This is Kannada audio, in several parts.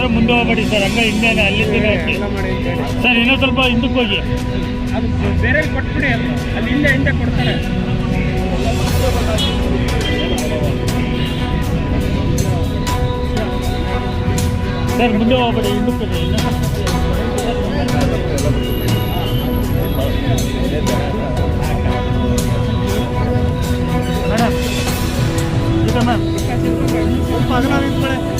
ಮುಂದೆ ಹೋಗ್ಬೇಡಿ ಸರ್ ಹಂಗೆ ಹಿಂದೆನೆ ಅಲ್ಲಿಂದ ಎಲ್ಲ ಮಾಡಿ ಅಂತ ಹೇಳಿ ಸರ್ ಇನ್ನೊಂದು ಸ್ವಲ್ಪ ಹಿಂದಕ್ಕೆ ಹೋಗಿ ಅದು ಬೇರೆ ಕೊಟ್ಬಿಡಿ ಅದು ಅಲ್ಲಿ ಹಿಂದೆ ಹಿಂದೆ ಕೊಡ್ತಾರೆ ಸರ್ ಮುಂದೆ ಹೋಗ್ಬೇಡಿ ಹಿಂದಕ್ಕೆ ಹೋಗಿ ಇನ್ನೊಂದು ಮೇಡಮ್ ಈಗ ಮ್ಯಾಮ್ ಸ್ವಲ್ಪ ಅಗಲ ನಿಂತ್ಕೊಳ್ಳಿ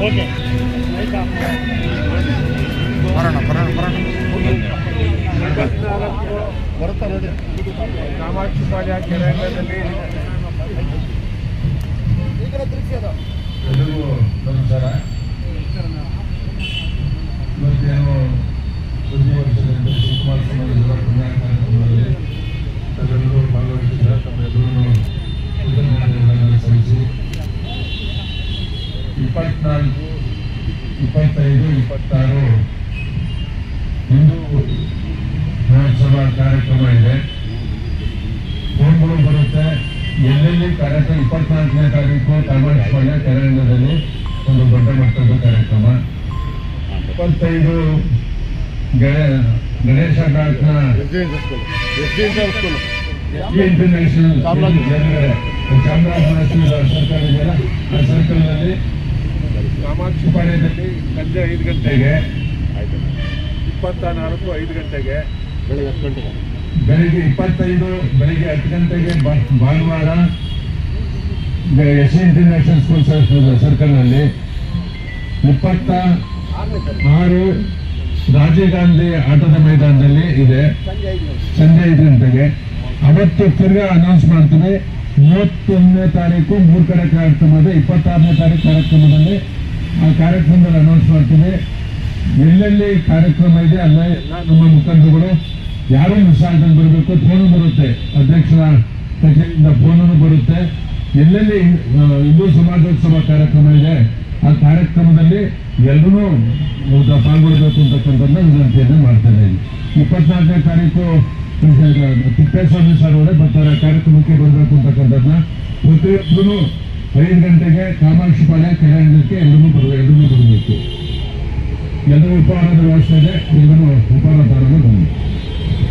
ಓಕೆ. ಬರೋಣ ಬರೋಣ ಬರೋಣ. ಬರುತ್ತಾ ನೋಡಿ ಕಾಮಾಕ್ಷಿ ಪಾಳ್ಯ ಕೆರೆಯಲ್ಲಿ ಇಪ್ಪತ್ನಾಲ್ಕು ಇಪ್ಪತ್ತೈದು ಇಪ್ಪತ್ತಾರು ಹಿಂದೂ ಮಹೋತ್ಸವ ಕಾರ್ಯಕ್ರಮ ಇದೆ ಫೋನ್ಗಳು ಬರುತ್ತೆ ಎಲ್ಲೆಲ್ಲಿ ಕಾರ್ಯಕ್ರಮ ಇಪ್ಪತ್ನಾಲ್ಕನೇ ತಾರೀಕು ಕರ್ನಾಟಕ ತೆಲಂಗಾಣದಲ್ಲಿ ಒಂದು ದೊಡ್ಡ ಮಟ್ಟದ ಕಾರ್ಯಕ್ರಮ ಇಪ್ಪತ್ತೈದು ಗಣೇಶ ಘಾಟ್ನ ಇಂಟರ್ನ್ಯಾಷನಲ್ ಚಾಮರಾಜನಗರ ಸರ್ಕಲ್ ಇದೆಯಲ್ಲ ಆ ಸರ್ಕಲ್ನಲ್ಲಿ ಕಾಮಾಕ್ಷಿಪಾಳ್ಯದಲ್ಲಿ ಸಂಜೆ ಐದು ಗಂಟೆಗೆ ಇಪ್ಪತ್ತ ನಾಲ್ಕು ಐದು ಗಂಟೆಗೆ ಬೆಳಗ್ಗೆ ಹತ್ತು ಬೆಳಿಗ್ಗೆ ಇಪ್ಪತ್ತೈದು ಬೆಳಿಗ್ಗೆ ಹತ್ತು ಗಂಟೆಗೆ ಬಾ- ಭಾನುವಾರ ಎಸ್ ಇಂಟರ್ನ್ಯಾಷನಲ್ ಸ್ಕೂಲ್ ಸರ್ಕಲ್ನಲ್ಲಿ. ಇಪ್ಪತ್ತ ಆರು ರಾಜೀವ್ ಗಾಂಧಿ ಆಟದ ಮೈದಾನದಲ್ಲಿ ಇದೆ. ಸಂಜೆ ಐದು ಗಂಟೆಗೆ. ಅವತ್ತು ತಿರ್ಗಾ ಅನೌನ್ಸ್ ಮಾಡ್ತೀವಿ. ಮೂವತ್ತೊಂದನೇ ತಾರೀಕು ಮೂರು ಕಡೆ ಕಾರ್ಯಕ್ರಮ ಇದೆ. ಇಪ್ಪತ್ತಾರನೇ ತಾರೀಕು ಕಾರ್ಯಕ್ರಮದಲ್ಲಿ ಆ ಕಾರ್ಯಕ್ರಮದಲ್ಲಿ ಅನೌನ್ಸ್ ಮಾಡ್ತೀವಿ. ಎಲ್ಲೆಲ್ಲಿ ಕಾರ್ಯಕ್ರಮ ಇದೆ ಅಲ್ಲೇ ನಮ್ಮ ಮುಖಂಡರುಗಳು, ಯಾರು ಮಿಸ್ ಆಗ್ದಂಗೆ ಬರಬೇಕು ಫೋನು ಬರುತ್ತೆ. ಅಧ್ಯಕ್ಷರ ಕಚೇರಿಯಿಂದ ಫೋನು ಬರುತ್ತೆ. ಎಲ್ಲೆಲ್ಲಿ ಹಿಂದೂ ಸಮಾಜೋತ್ಸವ ಕಾರ್ಯಕ್ರಮ ಇದೆ, ಆ ಕಾರ್ಯಕ್ರಮದಲ್ಲಿ ಎಲ್ಲರೂ ಪಾಲ್ಗೊಳ್ಬೇಕು ಅಂತಕ್ಕಂಥದ್ದನ್ನ ವಿನಂತಿಯನ್ನು ಮಾಡ್ತಾರೆ ಇಪ್ಪತ್ನಾಲ್ಕನೇ ತಾರೀಕು ತಿಪ್ಪೇಸ್ವಾಮಿ ಸರ್ ಅವರೇ ಬರ್ತಾರೆ, ಕಾರ್ಯಕ್ರಮಕ್ಕೆ ಬರಬೇಕು ಅಂತಕ್ಕಂಥದ್ದನ್ನ. ಪ್ರತಿಯೊಬ್ಬರು ಐದು ಗಂಟೆಗೆ ಕಾಮಾಕ್ಷಿಪಾಳ್ಯ ಕಲ್ಯಾಣಕ್ಕೆ ಎಲ್ಲರೂ ಬರಬೇಕು ಎಲ್ಲರೂ ಬರಬೇಕು. ಎಲ್ಲರೂ ಉಪಹಾರದ ವ್ಯವಸ್ಥೆ ಇದೆ ಎಲ್ಲರೂ ಉಪಹಾರ ಬನ್ನಿ.